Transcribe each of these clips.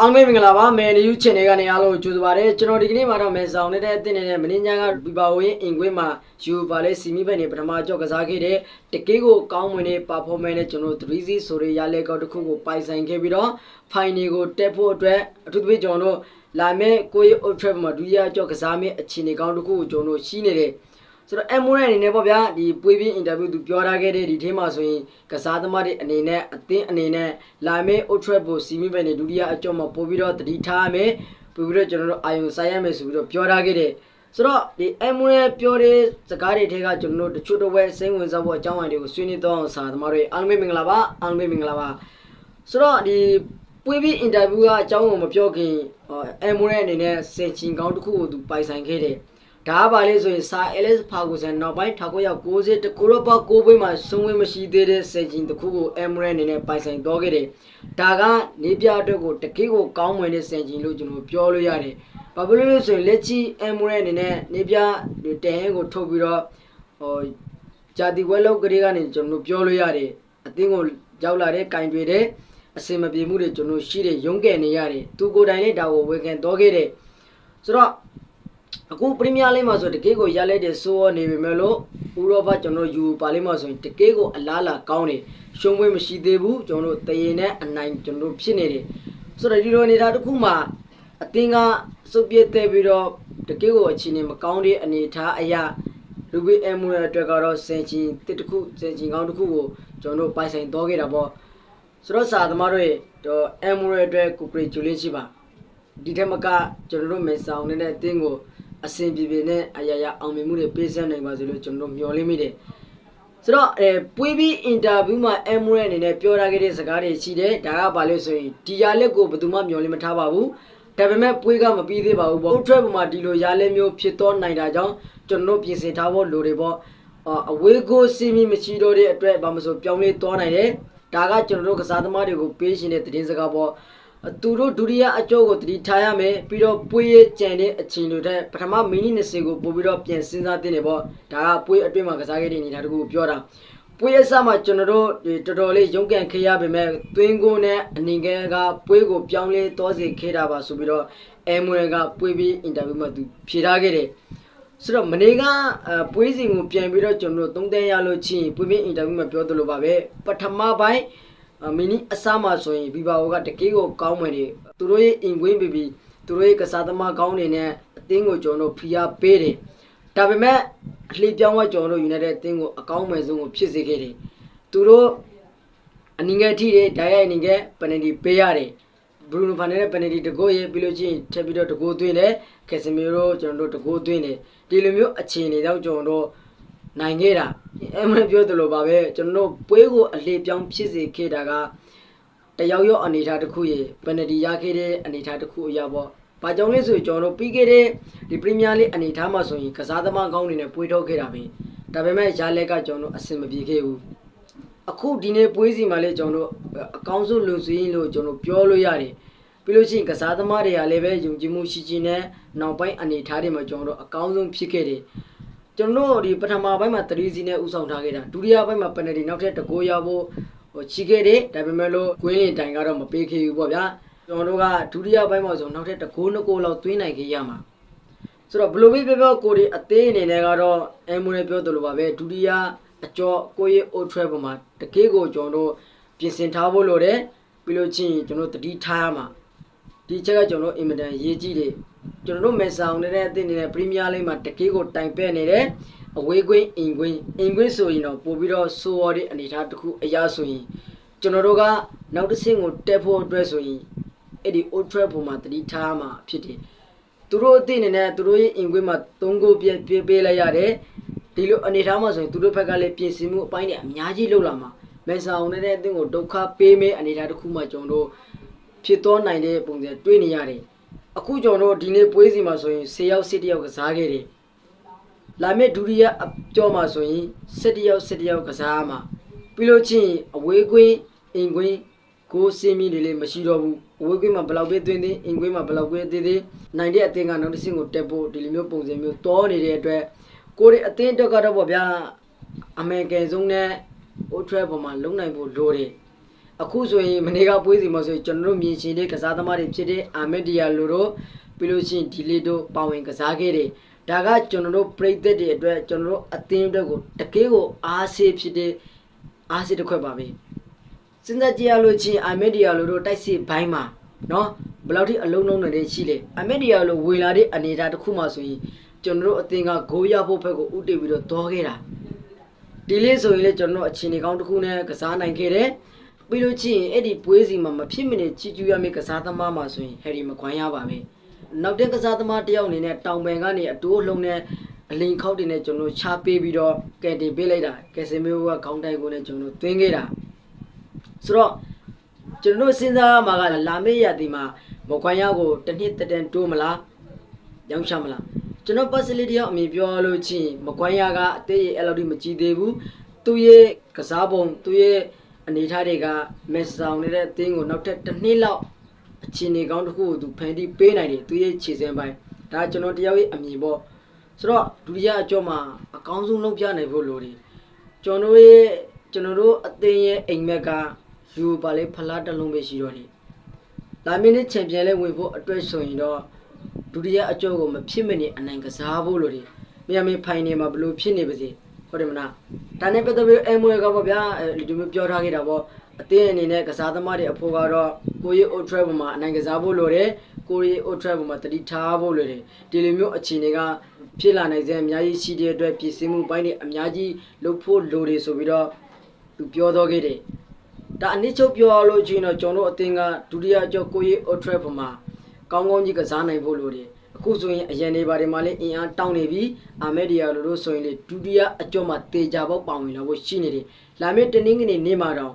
အောင်မေမင်္ဂလာပါမယ်နယူးချန်နယ်ကနေအားလုံးကြိုဆိုပါရစေကျွန်တော်ဒီကနေ့မှာတော့မယ်ဆောင်နေတဲ့အသင်းနေတဲ့မင်းညာကဘီပါဝင်းအင်ကွင်းမှာယူပါလေစီမီဘက်နေပထမကြော့ကစားခဲ့တဲ့တကေးကိုကောင်းမွန်တဲ့ performance နဲ့ကျွန်တော်3စီဆိုရရလဲကောက်တစ်ခုကိုပိုင်ဆိုင်ခဲ့ပြီးတော့ final ကိုတက်ဖို့အတွက်အထူးသဖြင့်ကျွန်တော်တို့လာမယ့်ကိုရီ Old Trafford မှာဒုတိယကြော့ကစားမယ့်အခြေအနေကောင်းတစ်ခုကိုကျွန်တော်တို့ရှိနေတယ် ဆိုတော့အမိုးရဲ့အနေနဲ့ပေါ့ဗျာဒီပွေးပြင်းအင်တာဗျူးသူပြောထားခဲ့တဲ့ဒီထင်းမှာဆိုရင်ကစားသမားတွေအနေနဲ့အသင်းအနေနဲ့လာမယ့် Old Trafford စီမီဘက်နဲ့ဒုတိယအကြော့မှာပို့ပြီးတော့တတိထားရမယ်ပို့ပြီးတော့ကျွန်တော်တို့အာယုံဆိုင်ရမယ်ဆိုပြီးတော့ပြောထားခဲ့တယ်ဆိုတော့ဒီအမိုးရဲ့ပြောတဲ့စကားတွေထဲကကျွန်တော်တို့တချို့တော့ပဲစိတ်ဝင်စားဖို့အကြောင်းအရာတွေကိုဆွေးနွေးတော့အောင်စာသမားတွေအားလုံးပဲမင်္ဂလာပါအားလုံးပဲမင်္ဂလာပါဆိုတော့ဒီပွေးပြင်းအင်တာဗျူးကအကြောင်းကိုမပြောခင်အမိုးရဲ့အနေနဲ့စင်ချင်ကောင်းတစ်ခုကိုသူပိုင်ဆိုင်ခဲ့တယ် ဒါကပါလေဆိုရင်စာ LS ဖာဂူဆန်နောက်ပိုင်း1990တကူရောပါကိုပွဲမှာဆုံးဝဲမရှိသေးတဲ့စက်ဂျင်တစ်ခုကိုအမရန်အနေနဲ့ပိုင်ဆိုင်တော့ခဲ့တယ်။ဒါကနေပြအတွက်ကိုတကယ့်ကိုကောင်းမွန်တဲ့စက်ဂျင်လို့ကျွန်တော်ပြောလို့ရတယ်။ဘာဖြစ်လို့လဲဆိုရင်လက်ချီအမရန်အနေနဲ့နေပြဒီတဟင်းကိုထုတ်ပြီးတော့ဟိုဂျာတီဝဲလောက်ကလေးကနေကျွန်တော်ပြောလို့ရတယ်။အသင်းကိုရောက်လာတဲ့ကင်တွေတဲ့အစင်မပြေမှုတွေကျွန်တော်ရှိတဲ့ရုံးကယ်နေရတယ်။သူကိုယ်တိုင်လည်းဒါကိုဝေခံတော့ခဲ့တယ်။ဆိုတော့ အခုပရီးမီးယားလိမှာဆိုတကယ်ကိုရလိုက်တဲ့ဆိုးရောနေပေမဲ့လို့ဥရောပကျွန်တော်ယူပါလိမှာဆိုရင်တကယ်ကိုအလားလာကောင်းတယ်ရှုံးပွဲမရှိသေးဘူးကျွန်တော်တို့တရင်နဲ့အနိုင်ကျွန်တော်တို့ဖြစ်နေတယ်ဆိုတော့ဒီလိုနေတာတစ်ခုမှအသင်းကစုပ်ပြည့်တဲ့ပြီးတော့တကယ်ကိုအခြေအနေမကောင်းတဲ့အနေအထားအရာလူဘီအမ်မူရဲ့အတွက်ကတော့စင်ချင်တစ်တစ်ခုစင်ချင်ကောင်းတစ်ခုကိုကျွန်တော်တို့ပိုင်ဆိုင်တော့ခဲ့တာပေါ့ဆိုတော့စာသမားတို့ရဲ့တော့အမ်မူရဲ့အတွက်ကိုပရီဂျူလင်းရှိပါဒီထက်မကကျွန်တော်တို့မေဆောင်နေတဲ့အတင်းကို အစဉ်ပြေပြေနဲ့အရာရာအောင်မြင်မှုတွေပေးစမ်းနိုင်ပါစေလို့ကျွန်တော်တို့မျှော်လင့်မိတယ်ဆိုတော့အဲပွေးပြီးအင်တာဗျူးမှာအမ်မူရဲ့အနေနဲ့ပြောထားခဲ့တဲ့စကားတွေရှိတယ်ဒါကဘာလို့ဆိုရင်ဒီရလက်ကိုဘယ်သူမှမျှော်လင့်မထားပါဘူးဒါပေမဲ့ပွေးကမပြီးသေးပါဘူးပေါ့ trap မှာဒီလိုရလက်မျိုးဖြစ်တော့နိုင်တာကြောင့်ကျွန်တော်တို့ပြင်ဆင်ထားဖို့လိုတယ်ပေါ့အာအဝေးကိုစီမီမရှိတော့တဲ့အတွက်ဘာမဆိုပြောင်းလဲသွားနိုင်တယ်ဒါကကျွန်တော်တို့ကစားသမားတွေကိုပေးရှင်တဲ့သတင်းစကားပေါ့ သူတို့ဒုတိယအကျော့ကိုတတိထားရမယ်ပြီးတော့ပွေးရကြံတဲ့အချိန်တွေတဲ့ပထမမိနစ်20ကိုပို့ပြီးတော့ပြန်စဉ်းစားသင့်တယ်ပေါ့ဒါကပွေးအတွင်းမှာကစားခဲ့တဲ့အနေထားတခုကိုပြောတာပွေးရစမှာကျွန်တော်တို့ဒီတော်တော်လေးရုန်းကန်ခဲ့ရပေမဲ့သွင်းကိုနဲ့အနေငယ်ကပွေးကိုပြောင်းလဲတောစေခဲ့တာပါဆိုပြီးတော့အဲမွေကပွေးပြီးအင်တာဗျူးမှာသူဖြေထားခဲ့တယ်ဆိုတော့မနေ့ကအပွေးစဉ်ကိုပြန်ပြီးတော့ကျွန်တော်တို့သုံးသပ်ရလို့ချင်းပွေးပြီးအင်တာဗျူးမှာပြောသလိုပါပဲပထမပိုင်း အမီနီအစားမှာဆိုရင်ဘီဘာအိုကတကယ်ကိုကောင်းမယ်တွေသူတို့ရဲ့အင်ကွင်းဘီဘီသူတို့ရဲ့ကစားသမားကောင်းတွေနဲ့အသင်းကိုကျွန်တော်တို့ဖိအားပေးတယ်ဒါပေမဲ့အလှပြောင်းဝကျွန်တော်တို့ယူနေတဲ့အသင်းကိုအကောင်းမဲ့ဆုံးကိုဖြစ်စေခဲ့တယ်သူတို့အနည်းငယ်ထိတယ်ဓာတ်ရိုက်အနည်းငယ်ပနယ်တီပေးရတယ်ဘရူနိုဖာနယ်နဲ့ပနယ်တီတကိုးရေးပြီးလို့ချင်းထပ်ပြီးတော့တကိုးသွင်းတယ်ကက်စမီရိုကျွန်တော်တို့တကိုးသွင်းတယ်ဒီလိုမျိုးအခြေအနေတော့ကျွန်တော်တို့နိုင်ခဲ့တာ အမှန်ပြောသလိုပါပဲကျွန်တော်တို့ပွဲကိုအလေပြောင်းဖြစ်စေခဲ့တာကတယောက်ယောက်အနေထားတစ်ခုရေပယ်နတီရခဲ့တဲ့အနေထားတစ်ခုအရာပေါ့။ဘာကြောင့်လဲဆိုရင်ကျွန်တော်တို့ပြီးခဲ့တဲ့ဒီပရီးမီးယားလိအနေထားမှာဆိုရင်ကစားသမားကောင်းတွေနဲ့ပွဲထုတ်ခဲ့တာပဲ။ဒါပေမဲ့ရာလက်ကကျွန်တော်တို့အဆင်မပြေခဲ့ဘူး။အခုဒီနေ့ပွဲစီမှာလေကျွန်တော်တို့အကောင်းဆုံးလူစည်းလို့ကျွန်တော်ပြောလို့ရတယ်။ပြီးလို့ရှိရင်ကစားသမားတွေကလည်းပဲယုံကြည်မှုရှိရှိနဲ့နောက်ပိုင်းအနေထားတွေမှာကျွန်တော်တို့အကောင်းဆုံးဖြစ်ခဲ့တယ်။ ကျွန်တော်တို့ဒီပထမပိုင်းမှာ3စီနဲ့ဥဆောင်ထားခဲ့တာဒုတိယပိုင်းမှာပယ်နယ်တီနောက်ထပ်တကိုးရဖို့ဟိုချီခဲ့တယ်ဒါပေမဲ့လို့ကွင်းလင်တိုင်ကတော့မပေးခဲ့ဘူးပေါ့ဗျာကျွန်တော်တို့ကဒုတိယပိုင်းမှာဆိုနောက်ထပ်တကိုးနှစ်ကိုးလောက်သွင်းနိုင်ခဲ့ရမှာဆိုတော့ဘလိုပဲပြောပြောကိုဒီအသေးအနေနဲ့ကတော့အမ်မူနဲ့ပြောသလိုပါပဲဒုတိယအကျော်ကိုရဲ့ old track ပေါ်မှာတကယ်ကိုကျွန်တော်တို့ပြင်ဆင်ထားဖို့လိုတယ်ပြီးလို့ချင်းကျွန်တော်တတိထားရမှာဒီချက်ကကျွန်တော်တို့အင်မတန်ရေးကြည့်တယ် ကျွန်တော်တို့မယ်ဆောင်နေတဲ့အသင်းနေတဲ့ပရီးမီးယားလိမှာတကယ်ကိုတိုင်ပဲ့နေတယ်အဝေးကွင်းအင်ကွင်းအင်ကွင်းဆိုရင်တော့ပို့ပြီးတော့ဆိုးရတဲ့အနေအထားတစ်ခုအရာဆိုရင်ကျွန်တော်တို့ကနောက်တစ်ဆင့်ကိုတက်ဖို့အတွက်ဆိုရင်အဲ့ဒီ old track ပေါ်မှာတတိထားမှာဖြစ်တယ်သူတို့အသင်းနေနဲ့သူတို့ရဲ့အင်ကွင်းမှာ၃ဂိုးပြည့်ပြည့်ပေးလိုက်ရတယ်ဒီလိုအနေအထားမှာဆိုရင်သူတို့ဘက်ကလည်းပြင်ဆင်မှုအပိုင်းတွေအများကြီးလုပ်လာမှာမယ်ဆောင်နေတဲ့အသင်းကိုဒုက္ခပေးမဲ့အနေအထားတစ်ခုမှကျွန်တော်တို့ဖြစ်သွားနိုင်တဲ့ပုံစံတွေ့နေရတယ်။ အခုကျွန်တော်တို့ဒီနေ့ပွဲစီမှာဆိုရင်10ယောက်10ယောက်ကစားခဲ့တယ်။လာမယ့်ဒုတိယအကျော်မှာဆိုရင်17ယောက်17ယောက်ကစားရမှာပြီးလို့ချင်းအဝေးကွင်းအင်ကွင်းကိုစင်းမီတွေလည်းမရှိတော့ဘူး။အဝေးကွင်းမှာဘယ်လောက်ပဲသွင်းသွင်းအင်ကွင်းမှာဘယ်လောက်ပဲသေးသေးနိုင်တဲ့အသင်းကနောက်တစ်ဆင့်ကိုတက်ဖို့ဒီလိုမျိုးပုံစံမျိုးတောနေတဲ့အတွက်ကိုရီအသင်းတက်ကတော့ပေါ့ဗျာအမေရိကန်ဆုံးနဲ့ Old Trafford ပေါ်မှာလုံနိုင်ဖို့လိုတယ်။ အခုဆိုရင်မနေ့ကပွဲစီမှာဆိုရင်ကျွန်တော်တို့မြင်ရှင်တဲ့ကစားသမားတွေဖြစ်တဲ့အာမက်ဒီယာလိုတို့ပြီးလို့ရှိရင်ဒီလီတို့ပါဝင်ကစားခဲ့တယ်ဒါကကျွန်တော်တို့ပြိသက်တွေအတွက်ကျွန်တော်တို့အသင်းအတွက်ကိုတကယ်ကိုအားစေးဖြစ်တဲ့အားစေးတစ်ခွက်ပါပဲစဉ်းစားကြည့်ရလို့ချင်းအာမက်ဒီယာလိုတို့တိုက်စစ်ဘိုင်းမှာနော်ဘယ်လောက်ထိအလုံးလုံးနေရှိလဲအာမက်ဒီယာလိုဝင်လာတဲ့အနေအထားတစ်ခုမှဆိုရင်ကျွန်တော်တို့အသင်းကဂိုးရဖို့ဘက်ကိုဥတည်ပြီးတော့တောခဲ့တာဒီလေးဆိုရင်လေကျွန်တော်တို့အခြေအနေကောင်းတစ်ခုနဲ့ကစားနိုင်ခဲ့တယ် ပြီးလို့ချင်းအဲ့ဒီပွဲစီမှာမဖြစ်မနေချီကျူးရမယ့်ကစားသမားမှာဆိုရင်ဟယ်ရီမခွန်ရပါပဲနောက်တဲ့ကစားသမားတစ်ယောက်အနေနဲ့တောင်ပန်ကနေအတိုးလုံးနဲ့အလင်ခောက်တင်နဲ့ကျွန်တော်တို့ချပေးပြီးတော့ကယ်တင်ပေးလိုက်တာကယ်စင်မျိုးကခေါင်းတိုက်ကိုလည်းကျွန်တော်တို့သွင်းခဲ့တာဆိုတော့ကျွန်တော်တို့စဉ်းစားရမှာကလာမေးရတီမှာမခွန်ရကိုတစ်နှစ်တက်တန်တိုးမလားရောင်းချမလားကျွန်တော် personality တယောက်အမြင်ပြောလို့ချင်းမကွမ်းရကအသေးရဲ့အဲ့လောက်ထိမကြည့်သေးဘူးသူရဲ့ကစားပုံသူရဲ့ အနေထားတွေကမက်ဆောင်နေတဲ့အသင်းကိုနောက်ထပ်တစ်နှစ်လောက်အခြေအနေကောင်းတစ်ခုကိုသူဖန်တီးပေးနိုင်တယ်သူရဲ့ခြေစင်းပိုင်းဒါကျွန်တော်တယောက်ရဲ့အမြင်ပေါ့ဆိုတော့ဒုတိယအကျော်မှာအကောင်းဆုံးလုပ်ပြနိုင်ဖို့လိုတယ်ကျွန်တော်ရဲ့ကျွန်တော်တို့အသင်းရဲ့အိမ်မက်ကယူပါလေဖလားတစ်လုံးပဲရှိတော့တယ်လာမင်းနဲ့ချန်ပီယံလဲဝင်ဖို့အတွက်ဆိုရင်တော့ဒုတိယအကျော်ကိုမဖြစ်မနေအနိုင်ကစားဖို့လို့ဒီမြန်မင်းဖိုင်နယ်မှာဘလို့ဖြစ်နေပါစေ ဟုတ်တယ်မလားဒါနဲ့ပတ်သက်ပြီးအမွေကပေါ့ဗျာအဲဒီလိုမျိုးပြောထားခဲ့တာပေါ့အသင်းအနေနဲ့ကစားသမားတွေအဖို့ကတော့ကိုရီအိုထရက်ပေါ်မှာအနိုင်ကစားဖို့လိုတယ်ကိုရီအိုထရက်ပေါ်မှာတတိထားဖို့လိုတယ်ဒီလိုမျိုးအခြေအနေကဖြစ်လာနိုင်စေအများကြီးရှိတဲ့အတွက်ပြည်စည်းမှုပိုင်းတွေအများကြီးလုပ်ဖို့လိုတယ်ဆိုပြီးတော့သူပြောတော့ခဲ့တယ်ဒါအနည်းချုပ်ပြောရလို့ချင်းတော့ကျွန်တော်တို့အသင်းကဒုတိယအကျော်ကိုရေးအော်ထရက်ဖမှာကောင်းကောင်းကြီးကစားနိုင်ဖို့လိုတယ် အခုဆိုရင်အရန်နေပါတယ်မှာလည်းအင်အားတောင်းနေပြီအာမက်ဒီယာလိုတို့ဆိုရင်လေဒုတိယအကျော်မှာတေချာပေါက်ပေါဝင်လာဖို့ရှိနေတယ်လာမယ့်တနင်္ဂနွေနေ့မှာတော့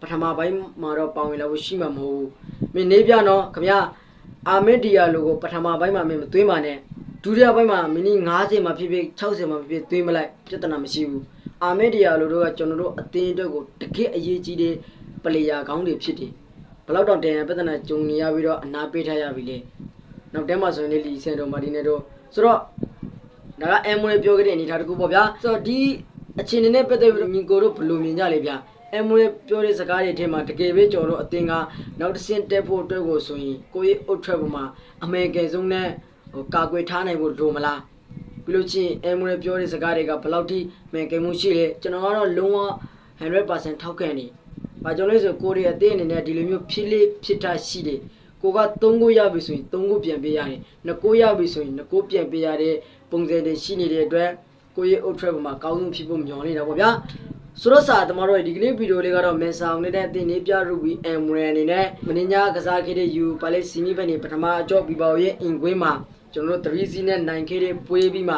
ပထမပိုင်းမှာတော့ပေါဝင်လာဖို့ရှိမှာမဟုတ်ဘူးမင်းနေပြနော်ခမရအာမက်ဒီယာလိုကိုပထမပိုင်းမှာမင်းမသွင်းပါနဲ့ဒုတိယပိုင်းမှာမိနစ်90မှာဖြစ်ဖြစ်60မှာဖြစ်ဖြစ်သွင်းမလိုက်ပြဿနာမရှိဘူးအာမက်ဒီယာလိုတို့ကကျွန်တော်တို့အသင်းအတွက်ကိုတကယ့်အရေးကြီးတဲ့ပလေယာကောင်းတွေဖြစ်တယ်ဘယ်လောက်တောင်တန်ရပြဿနာကြုံနေရပြီးတော့အနာပေးထားရပြီလေ နောက်တဲမှာဆိုရင်လေလီဆန်တော်မာတီနဲ့တော့ဆိုတော့ဒါကအမ်မွေပြောခဲ့တဲ့အနေအထားတစ်ခုပေါ့ဗျာဆိုတော့ဒီအခြေအနေနဲ့ပတ်သက်ပြီးတော့ညီကိုတို့ဘယ်လိုမြင်ကြလဲဗျာအမ်မွေပြောတဲ့စကားတွေထဲမှာတကယ်ပဲကျွန်တော်တို့အသင်ကနောက်တစ်ဆင့်တက်ဖို့အတွက်ကိုဆိုရင်ကိုကြီးအုတ်ထွက်ပေါ်မှာအမေကယ်ဆုံးနဲ့ဟိုကာကွယ်ထားနိုင်ဖို့လိုမလားပြီးလို့ချင်းအမရပြောတဲ့စကားတွေကဘယ်လောက်ထိမှန်ကန်မှုရှိလဲကျွန်တော်ကတော့လုံးဝ100%ထောက်ခံနေ။ဘာကြောင့်လဲဆိုကိုရီးယားအသင်းအနေနဲ့ဒီလိုမျိုးဖြစ်လေဖြစ်တာရှိတယ်။ ကိုက3ကိုရပြီဆိုရင်3ကိုပြန်ပေးရတယ်။2ကိုရပြီဆိုရင်2ကိုပြန်ပေးရတဲ့ပုံစံတွေရှိနေတဲ့အတွက်ကိုရီးယား Old Trafford မှာအကောင်းဆုံးဖြစ်ဖို့မျှော်နေတာပေါ့ဗျာ။ဆိုတော့စာတမတို့ဒီကနေ့ဗီဒီယိုလေးကတော့မန်ဆောင်နေတဲ့အသင်းလေးပြရူဘီအမ်ရန်အနေနဲ့မင်းညာကစားခဲ့တဲ့ယူပါလေစီမီဘက်နေပထမအကြော့ဘီဘော်ရဲ့အင်ကွင်းမှာကျွန်တော်တို့3စီနဲ့နိုင်ခဲ့တဲ့ပွဲပြီးမှ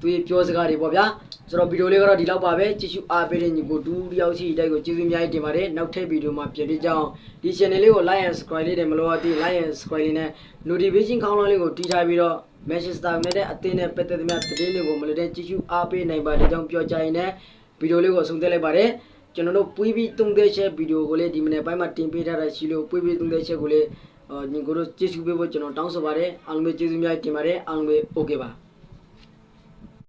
သူရဲ့ပြောစကားတွေပေါ့ဗျာဆိုတော့ဗီဒီယိုလေးကတော့ဒီလောက်ပါပဲကြည့်ရှုအားပေးတဲ့ညီကိုတူတယောက်စီတိုက်ကိုကျေးဇူးအများကြီးတင်ပါတယ်နောက်ထပ်ဗီဒီယိုမှာပြန်တွေ့ကြအောင်ဒီ channel လေးကို like and subscribe လေးတွေမလို့အသေး like and subscribe လေးနဲ့ notification ခေါင်းလောင်းလေးကိုတီးထားပြီးတော့ Manchester United အသင်းနဲ့ပတ်သက်သမျှသတင်းတွေကိုမလွတ်တဲ့ကြည့်ရှုအားပေးနိုင်ပါတဲ့ကြောင်းပြောကြရင်လည်းဗီဒီယိုလေးကိုဆုံးသက်လိုက်ပါတယ်ကျွန်တော်တို့ပွေးပြီးသုံးသက်ချက်ဗီဒီယိုကိုလည်းဒီမနေ့ပိုင်းမှာတင်ပေးထားတာရှိလို့ပွေးပြီးသုံးသက်ချက်ကိုလည်းညီကိုတို့ကြည့်ရှုပေးဖို့ကျွန်တော်တောင်းဆိုပါတယ်အားလုံးပဲကျေးဇူးများတင်ပါတယ်အားလုံးပဲ okay ပါ